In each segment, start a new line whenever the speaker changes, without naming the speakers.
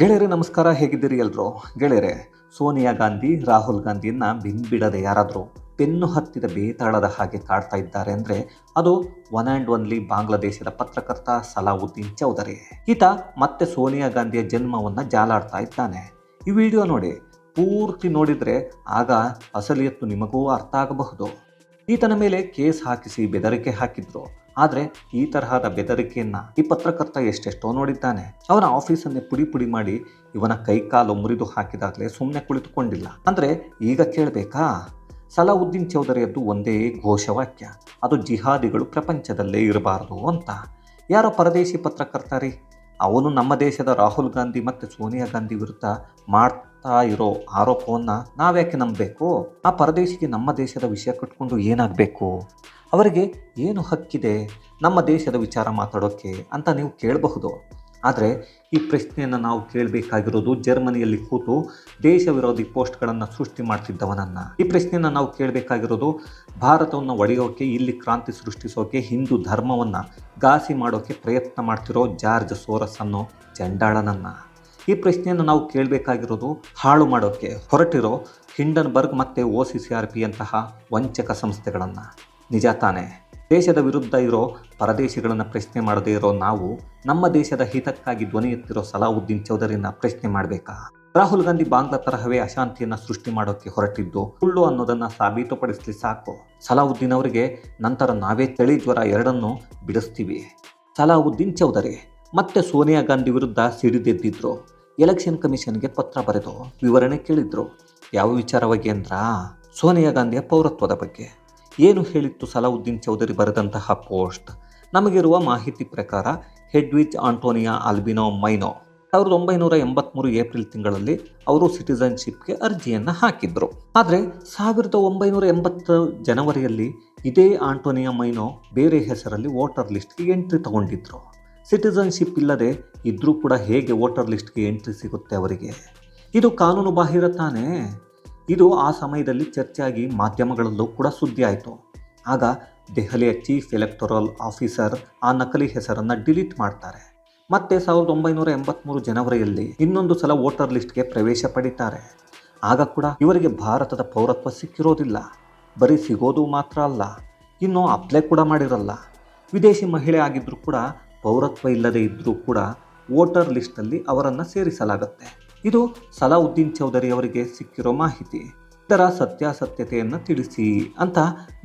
ಗೆಳೆಯರೆ, ನಮಸ್ಕಾರ. ಹೇಗಿದ್ದೀರಿ ಎಲ್ಲರೂ ಗೆಳೆಯರೆ, ಸೋನಿಯಾ ಗಾಂಧಿ, ರಾಹುಲ್ ಗಾಂಧಿಯನ್ನ ಬಿನ್ಬಿಡದೆ ಯಾರಾದರೂ ಪೆನ್ನು ಹತ್ತಿದ ಬೇತಾಳದ ಹಾಗೆ ಕಾಡ್ತಾ ಇದ್ದಾರೆ ಅಂದರೆ ಅದು ಒನ್ ಆ್ಯಂಡ್ ಒನ್ಲಿ ಬಾಂಗ್ಲಾದೇಶದ ಪತ್ರಕರ್ತ ಸಲಾವುದ್ದೀನ್ ಚೌಧರಿ. ಈತ ಮತ್ತೆ ಸೋನಿಯಾ ಗಾಂಧಿಯ ಜನ್ಮವನ್ನು ಜಾಲಾಡ್ತಾ ಇದ್ದಾನೆ. ಈ ವಿಡಿಯೋ ನೋಡಿ, ಪೂರ್ತಿ ನೋಡಿದರೆ ಆಗ ಅಸಲಿಯತ್ತು ನಿಮಗೂ ಅರ್ಥ ಆಗಬಹುದು. ಈತನ ಮೇಲೆ ಕೇಸ್ ಹಾಕಿಸಿ ಬೆದರಿಕೆ ಹಾಕಿದ್ರು. ಆದರೆ ಈ ತರಹದ ಬೆದರಿಕೆಯನ್ನ ಈ ಪತ್ರಕರ್ತ ಎಷ್ಟೆಷ್ಟೋ ನೋಡಿದ್ದಾನೆ. ಅವನ ಆಫೀಸನ್ನೇ ಪುಡಿ ಪುಡಿ ಮಾಡಿ ಇವನ ಕೈಕಾಲು ಮುರಿದು ಹಾಕಿದಾಗಲೇ ಸುಮ್ಮನೆ ಕುಳಿತುಕೊಂಡಿಲ್ಲ. ಅಂದರೆ ಈಗ ಕೇಳಬೇಕಾ? ಸಲಾವುದ್ದೀನ್ ಚೌಧರಿಯದ್ದು ಒಂದೇ ಘೋಷವಾಕ್ಯ. ಅದು ಜಿಹಾದಿಗಳು ಪ್ರಪಂಚದಲ್ಲೇ ಇರಬಾರದು ಅಂತ. ಯಾರೋ ಪರದೇಶಿ ಪತ್ರಕರ್ತ ರೀ. ಅವನು ನಮ್ಮ ದೇಶದ ರಾಹುಲ್ ಗಾಂಧಿ ಮತ್ತು ಸೋನಿಯಾ ಗಾಂಧಿ ವಿರುದ್ಧ ಮಾಡ್ತಾ ಇರೋ ಆರೋಪವನ್ನು ನಾವ್ಯಾಕೆ ನಂಬಬೇಕು? ಆ ಪರದೇಶಿಗೆ ನಮ್ಮ ದೇಶದ ವಿಷಯ ಕಟ್ಕೊಂಡು ಏನಾಗಬೇಕು? ಅವರಿಗೆ ಏನು ಹಕ್ಕಿದೆ? ನಮ್ಮ ದೇಶದ ವಿಚಾರ ಮಾತಾಡೋಕ್ಕೆ ಅಂತ ನೀವು ಕೇಳಬಹುದು. ಆದರೆ ಈ ಪ್ರಶ್ನೆಯನ್ನು ನಾವು ಕೇಳಬೇಕಾಗಿರೋದು ಜರ್ಮನಿಯಲ್ಲಿ ಕೂತು ದೇಶ ವಿರೋಧಿ ಪೋಸ್ಟ್ಗಳನ್ನು ಸೃಷ್ಟಿ ಮಾಡ್ತಿದ್ದವನನ್ನು. ಈ ಪ್ರಶ್ನೆಯನ್ನು ನಾವು ಕೇಳಬೇಕಾಗಿರೋದು ಭಾರತವನ್ನು ಒಡೆಯೋಕೆ, ಇಲ್ಲಿ ಕ್ರಾಂತಿ ಸೃಷ್ಟಿಸೋಕೆ, ಹಿಂದೂ ಧರ್ಮವನ್ನು ಘಾಸಿ ಮಾಡೋಕ್ಕೆ ಪ್ರಯತ್ನ ಮಾಡ್ತಿರೋ ಜಾರ್ಜ್ ಸೋರಸ್ ಅನ್ನೋ ಚಂಡಾಳನನ್ನು. ಈ ಪ್ರಶ್ನೆಯನ್ನು ನಾವು ಕೇಳಬೇಕಾಗಿರೋದು ಹಾಳು ಮಾಡೋಕ್ಕೆ ಹೊರಟಿರೋ ಹಿಂಡನ್ಬರ್ಗ್ ಮತ್ತು O C C R P ಅಂತಹ ವಂಚಕ ಸಂಸ್ಥೆಗಳನ್ನು. ನಿಜ ತಾನೇ? ದೇಶದ ವಿರುದ್ಧ ಇರೋ ಪರದೇಶಿಗಳನ್ನು ಪ್ರಶ್ನೆ ಮಾಡದೇ ಇರೋ ನಾವು ನಮ್ಮ ದೇಶದ ಹಿತಕ್ಕಾಗಿ ಧ್ವನಿ ಎತ್ತಿರೋ ಸಲಾವುದ್ದೀನ್ ಚೌಧರಿನ ಪ್ರಶ್ನೆ ಮಾಡಬೇಕಾ? ರಾಹುಲ್ ಗಾಂಧಿ ಬಾಂಗ್ಲಾ ತರಹವೇ ಅಶಾಂತಿಯನ್ನು ಸೃಷ್ಟಿ ಮಾಡೋಕ್ಕೆ ಹೊರಟಿದ್ದು ಸುಳ್ಳು ಅನ್ನೋದನ್ನು ಸಾಬೀತುಪಡಿಸಲಿ ಸಾಕು. ಸಲಾವುದ್ದೀನ್ ಅವರಿಗೆ ನಂತರ ನಾವೇ ತಳಿ ಜ್ವರ ಎರಡನ್ನು ಬಿಡಿಸ್ತೀವಿ. ಸಲಾವುದ್ದೀನ್ ಚೌಧರಿ ಮತ್ತೆ ಸೋನಿಯಾ ಗಾಂಧಿ ವಿರುದ್ಧ ಸಿಡಿದೆದ್ದಿದ್ರು. ಎಲೆಕ್ಷನ್ ಕಮಿಷನ್ಗೆ ಪತ್ರ ಬರೆದು ವಿವರಣೆ ಕೇಳಿದ್ರು. ಯಾವ ವಿಚಾರವಾಗಿ ಅಂದ್ರ, ಸೋನಿಯಾ ಗಾಂಧಿಯ ಪೌರತ್ವದ ಬಗ್ಗೆ. ಏನು ಹೇಳಿತ್ತು ಸಲಾವುದ್ದೀನ್ ಚೌಧರಿ ಬರೆದಂತಹ ಪೋಸ್ಟ್? ನಮಗಿರುವ ಮಾಹಿತಿ ಪ್ರಕಾರ ಹೆಡ್ವಿಚ್ ಆಂಟೋನಿಯಾ ಆಲ್ಬಿನೋ ಮೈನೋ. ಸಾವಿರದ ಒಂಬೈನೂರ ಎಂಬತ್ತ್ಮೂರು ಏಪ್ರಿಲ್ ತಿಂಗಳಲ್ಲಿ ಅವರು ಸಿಟಿಸನ್ಶಿಪ್ಗೆ ಅರ್ಜಿಯನ್ನು ಹಾಕಿದ್ರು. ಆದರೆ, ಸಾವಿರದ ಒಂಬೈನೂರ ಎಂಬತ್ತು ಜನವರಿಯಲ್ಲಿ ಇದೇ ಆಂಟೋನಿಯಾ ಮೈನೋ ಬೇರೆ ಹೆಸರಲ್ಲಿ ವೋಟರ್ ಲಿಸ್ಟ್ಗೆ ಎಂಟ್ರಿ ತಗೊಂಡಿದ್ರು. ಸಿಟಿಸನ್ಶಿಪ್ ಇಲ್ಲದೆ ಇದ್ರೂ ಕೂಡ ಹೇಗೆ ವೋಟರ್ ಲಿಸ್ಟ್ಗೆ ಎಂಟ್ರಿ ಸಿಗುತ್ತೆ ಅವರಿಗೆ? ಇದು ಕಾನೂನು ಬಾಹಿರ ತಾನೇ? ಇದು ಆ ಸಮಯದಲ್ಲಿ ಚರ್ಚೆಯಾಗಿ ಮಾಧ್ಯಮಗಳಲ್ಲೂ ಕೂಡ ಸುದ್ದಿ ಆಯಿತು. ಆಗ ದೆಹಲಿಯ ಚೀಫ್ ಎಲೆಕ್ಟೋರಲ್ ಆಫೀಸರ್ ಆ ನಕಲಿ ಹೆಸರನ್ನು ಡಿಲೀಟ್ ಮಾಡ್ತಾರೆ. ಮತ್ತೆ ಸಾವಿರದ ಒಂಬೈನೂರ ಎಂಬತ್ತ್ಮೂರು ಜನವರಿಯಲ್ಲಿ ಇನ್ನೊಂದು ಸಲ ವೋಟರ್ ಲಿಸ್ಟ್ಗೆ ಪ್ರವೇಶ ಪಡಿತಾರೆ. ಆಗ ಕೂಡ ಇವರಿಗೆ ಭಾರತದ ಪೌರತ್ವ ಸಿಕ್ಕಿರೋದಿಲ್ಲ. ಬರೀ ಸಿಗೋದು ಮಾತ್ರ ಅಲ್ಲ, ಇನ್ನೂ ಅಪ್ಲೈ ಕೂಡ ಮಾಡಿರಲ್ಲ. ವಿದೇಶಿ ಮಹಿಳೆ ಆಗಿದ್ದರೂ ಕೂಡ ಪೌರತ್ವ ಇಲ್ಲದೆ ಇದ್ದರೂ ಕೂಡ ವೋಟರ್ ಲಿಸ್ಟಲ್ಲಿ ಅವರನ್ನು ಸೇರಿಸಲಾಗುತ್ತೆ. ಇದು ಸಲಾವುದ್ದೀನ್ ಚೌಧರಿ ಅವರಿಗೆ ಸಿಕ್ಕಿರೋ ಮಾಹಿತಿ. ಇದರ ಸತ್ಯಾಸತ್ಯತೆಯನ್ನು ತಿಳಿಸಿ ಅಂತ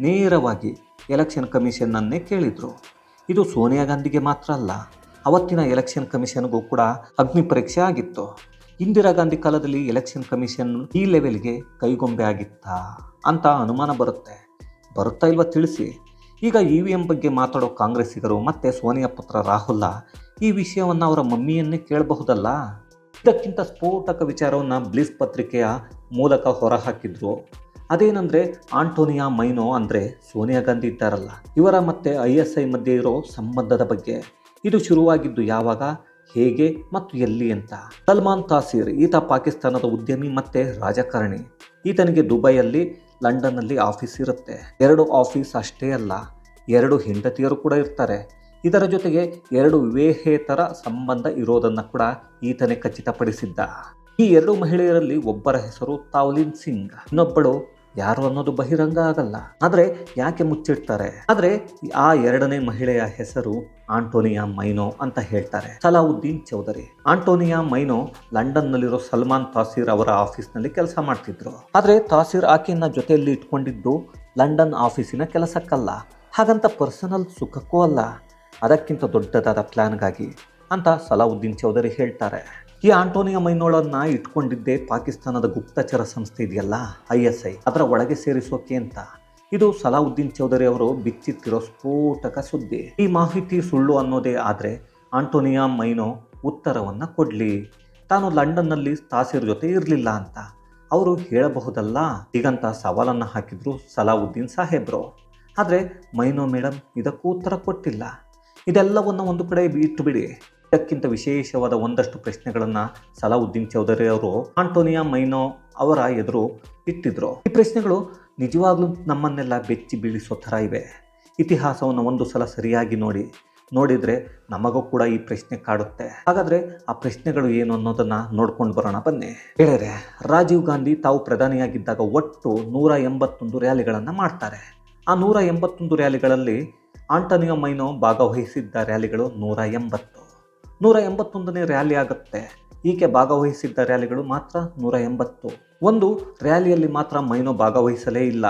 ನೇರವಾಗಿ ಎಲೆಕ್ಷನ್ ಕಮಿಷನ್ನನ್ನೇ ಕೇಳಿದರು. ಇದು ಸೋನಿಯಾ ಗಾಂಧಿಗೆ ಮಾತ್ರ ಅಲ್ಲ, ಅವತ್ತಿನ ಎಲೆಕ್ಷನ್ ಕಮಿಷನ್ಗೂ ಕೂಡ ಅಗ್ನಿ ಪರೀಕ್ಷೆ ಆಗಿತ್ತು. ಇಂದಿರಾ ಗಾಂಧಿ ಕಾಲದಲ್ಲಿ ಎಲೆಕ್ಷನ್ ಕಮಿಷನ್ ಈ ಲೆವೆಲ್ಗೆ ಕೈಗೊಂಬೆ ಆಗಿತ್ತಾ ಅಂತ ಅನುಮಾನ ಬರುತ್ತೆ. ಬರುತ್ತಾ ಇಲ್ವಾ ತಿಳಿಸಿ. ಈಗ ಇ ವಿ ಎಂ ಬಗ್ಗೆ ಮಾತಾಡೋ ಕಾಂಗ್ರೆಸ್ಸಿಗರು ಮತ್ತು ಸೋನಿಯಾ ಪುತ್ರ ರಾಹುಲ್ಲ ಈ ವಿಷಯವನ್ನು ಅವರ ಮಮ್ಮಿಯನ್ನೇ ಕೇಳಬಹುದಲ್ಲ? ಇದಕ್ಕಿಂತ ಸ್ಫೋಟಕ ವಿಚಾರವನ್ನು ಬ್ಲಿಸ್ ಪತ್ರಿಕೆಯ ಮೂಲಕ ಹೊರಹಾಕಿದ್ರು. ಅದೇನೆಂದರೆ ಆಂಟೋನಿಯಾ ಮೈನೋ ಅಂದರೆ ಸೋನಿಯಾ ಗಾಂಧಿ ಇದ್ದಾರಲ್ಲ, ಇವರ ಮತ್ತು ಐ ಎಸ್ ಐ ಮಧ್ಯೆ ಇರೋ ಸಂಬಂಧದ ಬಗ್ಗೆ. ಇದು ಶುರುವಾಗಿದ್ದು ಯಾವಾಗ? ಹೇಗೆ ಮತ್ತು ಎಲ್ಲಿ ಅಂತ. ಸಲ್ಮಾನ್ ತಾಸೀರ್, ಈತ ಪಾಕಿಸ್ತಾನದ ಉದ್ಯಮಿ ಮತ್ತು ರಾಜಕಾರಣಿ. ಈತನಿಗೆ ದುಬೈಯಲ್ಲಿ ಲಂಡನ್ನಲ್ಲಿ ಆಫೀಸ್ ಇರುತ್ತೆ. ಎರಡು ಆಫೀಸ್ ಅಷ್ಟೇ ಅಲ್ಲ, ಎರಡು ಹೆಂಡತಿಯರು ಕೂಡ ಇರ್ತಾರೆ. ಇದರ ಜೊತೆಗೆ ಎರಡು ವಿವೇಹೇತರ ಸಂಬಂಧ ಇರೋದನ್ನು ಕೂಡ ಈತನೇ ಖಚಿತಪಡಿಸಿದ್ದ. ಈ ಎರಡು ಮಹಿಳೆಯರಲ್ಲಿ ಒಬ್ಬರ ಹೆಸರು ತಾವ್ಲಿನ್ ಸಿಂಗ್, ಇನ್ನೊಬ್ಬಳು ಯಾರು ಅನ್ನೋದು ಬಹಿರಂಗ ಆಗಲ್ಲ. ಆದರೆ ಯಾಕೆ ಮುಚ್ಚಿಡ್ತಾರೆ? ಆದರೆ ಆ ಎರಡನೇ ಮಹಿಳೆಯ ಹೆಸರು ಆಂಟೋನಿಯಾ ಮೈನೋ ಅಂತ ಹೇಳ್ತಾರೆ. ಸಲಾವುದ್ದೀನ್ ಚೌಧರಿ. ಆಂಟೋನಿಯಾ ಮೈನೋ ಲಂಡನ್ನಲ್ಲಿರೋ ಸಲ್ಮಾನ್ ತಾಸೀರ್ ಅವರ ಆಫೀಸ್ನಲ್ಲಿ ಕೆಲಸ ಮಾಡ್ತಿದ್ರು. ಆದರೆ ತಾಸೀರ್ ಆಕೆಯನ್ನ ಜೊತೆಯಲ್ಲಿ ಇಟ್ಕೊಂಡಿದ್ದು ಲಂಡನ್ ಆಫೀಸಿನ ಕೆಲಸಕ್ಕಲ್ಲ. ಹಾಗಂತ ಪರ್ಸನಲ್ ಸುಖಕ್ಕೂ ಅಲ್ಲ. ಅದಕ್ಕಿಂತ ದೊಡ್ಡದಾದ ಪ್ಲಾನ್ಗಾಗಿ ಅಂತ ಸಲಾವುದ್ದೀನ್ ಚೌಧರಿ ಹೇಳ್ತಾರೆ. ಈ ಆಂಟೋನಿಯಾ ಮೈನೋಳನ್ನ ಇಟ್ಕೊಂಡಿದ್ದೆ ಪಾಕಿಸ್ತಾನದ ಗುಪ್ತಚರ ಸಂಸ್ಥೆ ಇದೆಯಲ್ಲ, ಐ ಎಸ್ ಐ, ಅದರ ಒಳಗೆ ಸೇರಿಸೋಕೆ ಅಂತ. ಇದು ಸಲಾವುದ್ದೀನ್ ಚೌಧರಿ ಅವರು ಬಿಚ್ಚಿತ್ತಿರೋ ಸ್ಫೋಟಕ ಸುದ್ದಿ. ಈ ಮಾಹಿತಿ ಸುಳ್ಳು ಅನ್ನೋದೇ ಆದರೆ ಆಂಟೋನಿಯಾ ಮೈನೋ ಉತ್ತರವನ್ನು ಕೊಡಲಿ. ತಾನು ಲಂಡನ್ನಲ್ಲಿ ತಾಸೀರ್ ಜೊತೆ ಇರಲಿಲ್ಲ ಅಂತ. ಅವರು ಹೇಳಬಹುದಲ್ಲ ಹೀಗಂತ ಸವಾಲನ್ನು ಹಾಕಿದ್ರು ಸಲಾವುದ್ದೀನ್ ಸಾಹೇಬ್ರು. ಆದರೆ ಮೈನೋ ಮೇಡಮ್ ಇದಕ್ಕೂ ಉತ್ತರ ಕೊಟ್ಟಿಲ್ಲ. ಇದೆಲ್ಲವನ್ನು ಒಂದು ಕಡೆ ಇಟ್ಟುಬಿಡಿ ಇದಕ್ಕಿಂತ ವಿಶೇಷವಾದ ಒಂದಷ್ಟು ಪ್ರಶ್ನೆಗಳನ್ನು ಸಲಾವುದ್ದೀನ್ ಚೌಧರಿ ಅವರು ಆಂಟೋನಿಯಾ ಮೈನೋ ಅವರ ಎದುರು ಇಟ್ಟಿದ್ರು. ಈ ಪ್ರಶ್ನೆಗಳು ನಿಜವಾಗ್ಲೂ ನಮ್ಮನ್ನೆಲ್ಲ ಬೆಚ್ಚಿ ಬೀಳಿಸೋ ಥರ ಇವೆ. ಇತಿಹಾಸವನ್ನು ಒಂದು ಸಲ ಸರಿಯಾಗಿ ನೋಡಿ, ನೋಡಿದ್ರೆ ನಮಗೂ ಕೂಡ ಈ ಪ್ರಶ್ನೆ ಕಾಡುತ್ತೆ. ಹಾಗಾದ್ರೆ ಆ ಪ್ರಶ್ನೆಗಳು ಏನು ಅನ್ನೋದನ್ನ ನೋಡ್ಕೊಂಡು ಬರೋಣ, ಬನ್ನಿ. ಗೆಳೆಯರೆ, ರಾಜೀವ್ ಗಾಂಧಿ ತಾವು ಪ್ರಧಾನಿಯಾಗಿದ್ದಾಗ ಒಟ್ಟು ನೂರ ಎಂಬತ್ತೊಂದು ರ್ಯಾಲಿಗಳನ್ನು ಮಾಡ್ತಾರೆ. ಆ ನೂರ ಎಂಬತ್ತೊಂದು ರ್ಯಾಲಿಗಳಲ್ಲಿ ಆಂಟನಿಯೋ ಮೈನೋ ಭಾಗವಹಿಸಿದ್ದ ರ್ಯಾಲಿಗಳು ನೂರ ಎಂಬತ್ತು. ನೂರ ಎಂಬತ್ತೊಂದನೇ ರ್ಯಾಲಿ ಆಗುತ್ತೆ. ಈಕೆ ಭಾಗವಹಿಸಿದ್ದ ರ್ಯಾಲಿಗಳು ಮಾತ್ರ ನೂರ ಎಂಬತ್ತು ಒಂದು ರ್ಯಾಲಿಯಲ್ಲಿ ಮಾತ್ರ ಮೈನೋ ಭಾಗವಹಿಸಲೇ ಇಲ್ಲ.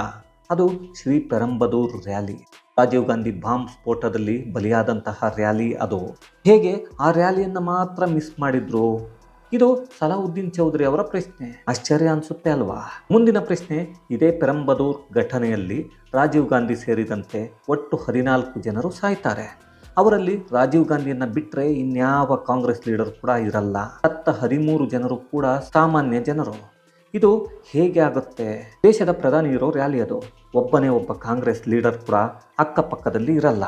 ಅದು ಶ್ರೀ ಪೆರಂಬದೂರ್ ರ್ಯಾಲಿ. ರಾಜೀವ್ ಗಾಂಧಿ ಬಾಂಬ್ ಸ್ಫೋಟದಲ್ಲಿ ಬಲಿಯಾದಂತಹ ರ್ಯಾಲಿ ಅದು. ಹೇಗೆ ಆ ರ್ಯಾಲಿಯನ್ನು ಮಾತ್ರ ಮಿಸ್ ಮಾಡಿದ್ರು? ಇದು ಸಲಾವುದ್ದೀನ್ ಚೌಧರಿ ಅವರ ಪ್ರಶ್ನೆ. ಆಶ್ಚರ್ಯ ಅನಿಸುತ್ತೆ ಅಲ್ವಾ? ಮುಂದಿನ ಪ್ರಶ್ನೆ, ಇದೇ ಪೆರಂಬದೂರ್ ಘಟನೆಯಲ್ಲಿ ರಾಜೀವ್ ಗಾಂಧಿ ಸೇರಿದಂತೆ ಒಟ್ಟು ಹದಿನಾಲ್ಕು ಜನರು ಸಾಯ್ತಾರೆ. ಅವರಲ್ಲಿ ರಾಜೀವ್ ಗಾಂಧಿಯನ್ನ ಬಿಟ್ಟರೆ ಇನ್ಯಾವ ಕಾಂಗ್ರೆಸ್ ಲೀಡರ್ ಕೂಡ ಇರಲ್ಲ. ಹತ್ತ ಹದಿಮೂರು ಜನರು ಕೂಡ ಸಾಮಾನ್ಯ ಜನರು. ಇದು ಹೇಗೆ ಆಗುತ್ತೆ? ದೇಶದ ಪ್ರಧಾನಿ ಇರೋ ರ್ಯಾಲಿ ಅದು. ಒಬ್ಬನೇ ಒಬ್ಬ ಕಾಂಗ್ರೆಸ್ ಲೀಡರ್ ಕೂಡ ಅಕ್ಕಪಕ್ಕದಲ್ಲಿ ಇರಲ್ಲ.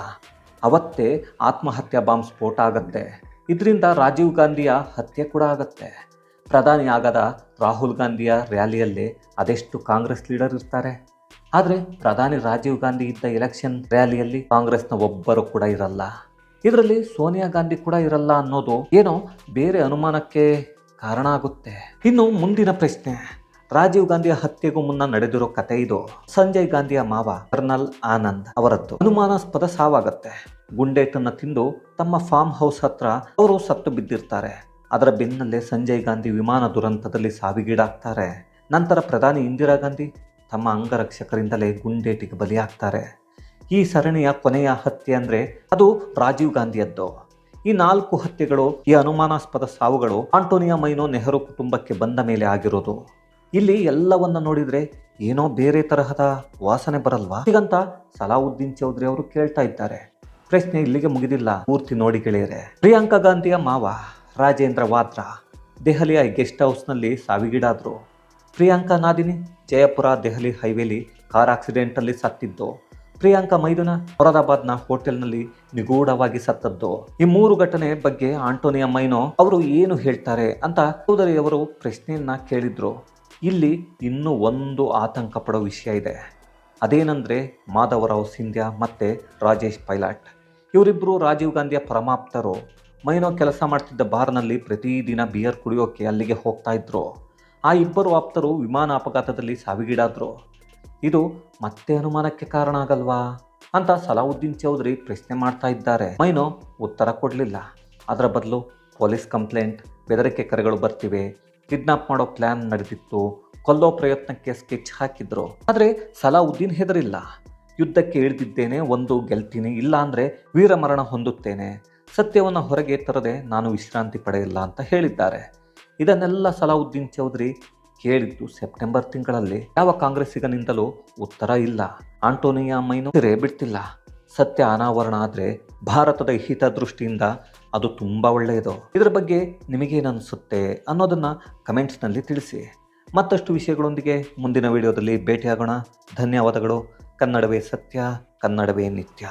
ಅವತ್ತೇ ಆತ್ಮಹತ್ಯಾ ಬಾಂಬ್ ಸ್ಫೋಟ ಆಗತ್ತೆ. ಇದರಿಂದ ರಾಜೀವ್ ಗಾಂಧಿಯ ಹತ್ಯೆ ಕೂಡ ಆಗತ್ತೆ. ಪ್ರಧಾನಿ ಆಗದ ರಾಹುಲ್ ಗಾಂಧಿಯ ರ್ಯಾಲಿಯಲ್ಲಿ ಅದೆಷ್ಟು ಕಾಂಗ್ರೆಸ್ ಲೀಡರ್ ಇರ್ತಾರೆ? ಆದರೆ ಪ್ರಧಾನಿ ರಾಜೀವ್ ಗಾಂಧಿ ಇದ್ದ ಎಲೆಕ್ಷನ್ ರ್ಯಾಲಿಯಲ್ಲಿ ಕಾಂಗ್ರೆಸ್ನ ಒಬ್ಬರು ಕೂಡ ಇರಲ್ಲ. ಇದರಲ್ಲಿ ಸೋನಿಯಾ ಗಾಂಧಿ ಕೂಡ ಇರಲ್ಲ ಅನ್ನೋದು ಏನೋ ಬೇರೆ ಅನುಮಾನಕ್ಕೆ ಕಾರಣ ಆಗುತ್ತೆ. ಇನ್ನು ಮುಂದಿನ ಪ್ರಶ್ನೆ, ರಾಜೀವ್ ಗಾಂಧಿಯ ಹತ್ಯೆಗೂ ಮುನ್ನ ನಡೆದಿರೋ ಕತೆ ಇದು. ಸಂಜಯ್ ಗಾಂಧಿಯ ಮಾವ ಕರ್ನಲ್ ಆನಂದ್ ಅವರದ್ದು. ಅನುಮಾನಾಸ್ಪದ ಸಾವಾಗತ್ತೆ. ಗುಂಡೇಟನ್ನ ತಿಂದು ತಮ್ಮ ಫಾರ್ಮ್ ಹೌಸ್ ಹತ್ರ ಅವರು ಸತ್ತು ಬಿದ್ದಿರ್ತಾರೆ. ಅದರ ಬೆನ್ನಲ್ಲೇ ಸಂಜಯ್ ಗಾಂಧಿ ವಿಮಾನ ದುರಂತದಲ್ಲಿ ಸಾವಿಗೀಡಾಗ್ತಾರೆ. ನಂತರ ಪ್ರಧಾನಿ ಇಂದಿರಾ ಗಾಂಧಿ ತಮ್ಮ ಅಂಗರಕ್ಷಕರಿಂದಲೇ ಗುಂಡೇಟಿಗೆ ಬಲಿಯಾಗ್ತಾರೆ. ಈ ಸರಣಿಯ ಕೊನೆಯ ಹತ್ಯೆ ಅಂದರೆ ಅದು ರಾಜೀವ್ ಗಾಂಧಿಯದ್ದು. ಈ ನಾಲ್ಕು ಹತ್ಯೆಗಳು, ಈ ಅನುಮಾನಾಸ್ಪದ ಸಾವುಗಳು ಆಂಟೋನಿಯಾ ಮೈನೋ ನೆಹರು ಕುಟುಂಬಕ್ಕೆ ಬಂದ ಮೇಲೆ ಆಗಿರೋದು. ಇಲ್ಲಿ ಎಲ್ಲವನ್ನ ನೋಡಿದರೆ ಏನೋ ಬೇರೆ ತರಹದ ವಾಸನೆ ಬರಲ್ವಾ? ಹೀಗಂತ ಸಲಾವುದ್ದೀನ್ ಚೌಧರಿ ಅವರು ಕೇಳ್ತಾ ಇದ್ದಾರೆ. ಪ್ರಶ್ನೆ ಇಲ್ಲಿಗೆ ಮುಗಿದಿಲ್ಲ. ಪೂರ್ತಿ ನೋಡಿ ಗೆಳೆಯರೆ. ಪ್ರಿಯಾಂಕಾ ಗಾಂಧಿಯ ಮಾವ ರಾಜೇಂದ್ರ ವಾದ್ರಾ ದೆಹಲಿಯ ಗೆಸ್ಟ್ ಹೌಸ್ನಲ್ಲಿ ಸಾವಿಗೀಡಾದರು. ಪ್ರಿಯಾಂಕಾ ನಾದಿನಿ ಜಯಪುರ, ದೆಹಲಿ ಹೈವೇಲಿ ಕಾರ್ ಆಕ್ಸಿಡೆಂಟಲ್ಲಿ ಸತ್ತಿದ್ದು. ಪ್ರಿಯಾಂಕಾ ಮೈದುನ ಮೊರಾದಾಬಾದ್ನ ಹೋಟೆಲ್ನಲ್ಲಿ ನಿಗೂಢವಾಗಿ ಸತ್ತದ್ದು. ಈ ಮೂರು ಘಟನೆ ಬಗ್ಗೆ ಆಂಟೋನಿಯಾ ಮೈನೋ, ಅವರು ಏನು ಹೇಳ್ತಾರೆ? ಅಂತ ಚೌಧರಿ ಅವರು ಪ್ರಶ್ನೆಯನ್ನ ಕೇಳಿದ್ರು. ಇಲ್ಲಿ ಇನ್ನೂ ಒಂದು ಆತಂಕ ಪಡೋ ವಿಷಯ ಇದೆ. ಅದೇನೆಂದರೆ ಮಾಧವರಾವ್ ಸಿಂಧ್ಯಾ ಮತ್ತು ರಾಜೇಶ್ ಪೈಲಾಟ್. ಇವರಿಬ್ಬರು ರಾಜೀವ್ ಗಾಂಧಿಯ ಪರಮಾಪ್ತರು. ಮೈನೋ ಕೆಲಸ ಮಾಡ್ತಿದ್ದ ಬಾರ್ನಲ್ಲಿ ಪ್ರತಿದಿನ ಬಿಯರ್ ಕುಡಿಯೋಕೆ ಅಲ್ಲಿಗೆ ಹೋಗ್ತಾ ಇದ್ರು. ಆ ಇಬ್ಬರು ಆಪ್ತರು ವಿಮಾನ ಅಪಘಾತದಲ್ಲಿ ಸಾವಿಗೀಡಾದರು. ಇದು ಮತ್ತೆ ಅನುಮಾನಕ್ಕೆ ಕಾರಣ ಆಗಲ್ವಾ? ಅಂತ ಸಲಾವುದ್ದೀನ್ ಚೌಧರಿ ಪ್ರಶ್ನೆ ಮಾಡ್ತಾ ಇದ್ದಾರೆ. ಮೈನೋ ಉತ್ತರ ಕೊಡಲಿಲ್ಲ. ಅದರ ಬದಲು ಪೊಲೀಸ್ ಕಂಪ್ಲೇಂಟ್, ಬೆದರಿಕೆ ಕರೆಗಳು ಬರ್ತಿವೆ. ಕಿಡ್ನಾಪ್ ಮಾಡೋ ಪ್ಲಾನ್ ನಡೆದಿತ್ತು. ಕೊಲ್ಲೋ ಪ್ರಯತ್ನಕ್ಕೆ ಸ್ಕೆಚ್ ಹಾಕಿದ್ರು. ಆದರೆ ಸಲಾವುದ್ದೀನ್ ಹೆದರಿಲ್ಲ. ಯುದ್ಧಕ್ಕೆ ಇಳಿದಿದ್ದೇನೆ, ಒಂದು ಗೆಲ್ತೀನಿ, ಇಲ್ಲ ಅಂದರೆ ವೀರಮರಣ ಹೊಂದುತ್ತೇನೆ. ಸತ್ಯವನ್ನು ಹೊರಗೆ ತರದೆ ನಾನು ವಿಶ್ರಾಂತಿ ಪಡೆಯಲ್ಲ ಅಂತ ಹೇಳಿದ್ದಾರೆ. ಇದನ್ನೆಲ್ಲ ಸಲಾವುದ್ದೀನ್ ಚೌಧರಿ ಕೇಳಿದ್ದು ಸೆಪ್ಟೆಂಬರ್ ತಿಂಗಳಲ್ಲಿ. ಯಾವ ಕಾಂಗ್ರೆಸ್ಸಿಗನಿಂದಲೂ ಉತ್ತರ ಇಲ್ಲ. ಆಂಟೋನಿಯಾ ಮೈನು ಬಿಡ್ತಿಲ್ಲ. ಸತ್ಯ ಅನಾವರಣ ಆದರೆ ಭಾರತದ ಹಿತದೃಷ್ಟಿಯಿಂದ ಅದು ತುಂಬ ಒಳ್ಳೆಯದು. ಇದರ ಬಗ್ಗೆ ನಿಮಗೇನನ್ಸುತ್ತೆ ಅನ್ನೋದನ್ನು ಕಮೆಂಟ್ಸ್ನಲ್ಲಿ ತಿಳಿಸಿ. ಮತ್ತಷ್ಟು ವಿಷಯಗಳೊಂದಿಗೆ ಮುಂದಿನ ವಿಡಿಯೋದಲ್ಲಿ ಭೇಟಿಯಾಗೋಣ. ಧನ್ಯವಾದಗಳು. ಕನ್ನಡವೇ ಸತ್ಯ, ಕನ್ನಡವೇ ನಿತ್ಯ.